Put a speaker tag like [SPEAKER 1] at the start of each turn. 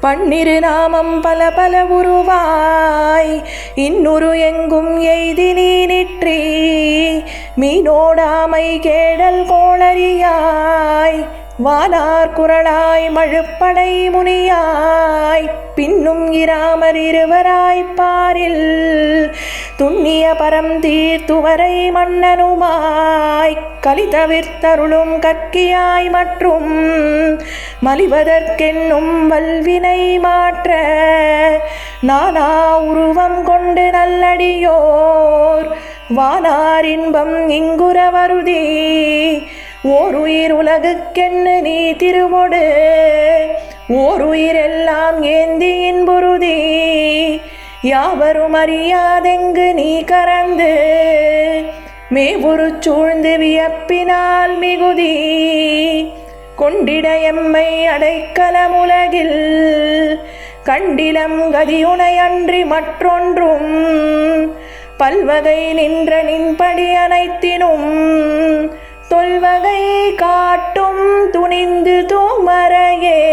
[SPEAKER 1] பன்னிரு நாமம் பல பல உருவாய். இன்னுரு எங்கும் எய்தி நீ நிற்றி. மீனோடாமை கேடல் கோளறியாய். வானார் குரலாய் மழுப்படை முனியாய். பின்னும் இராமர் இருவராய்ப்பாரில் துண்ணிய பரம் தீர்த்துவரை மன்னனுமாய் கலிதவிர்த்தருளும் கற்கியாய் மற்றும் மலிவதற்கென்னும் வல்வினை மாற்ற நானா உருவம் கொண்டு நல்லடியோர் வானார் இன்பம் இங்குற வருதி ஓர் உயிர் உலகுக்கென்னு நீ திருவொடு ஓர் உயிரெல்லாம் ஏந்தி இன்புறுதி. யாவரும் அறியாதெங்கு நீ கறந்து மேவுரு சூழ்ந்து வியப்பினால் மிகுதி. கொண்டிட எம்மை அடைக்கலமுலகில் கண்டிலம் கதியுனையன்றி மற்றொன்றும் பல்வகை நின்ற நின்படி அனைத்தினும் தொல்வகை காட்டும் துணிந்து தூமரையே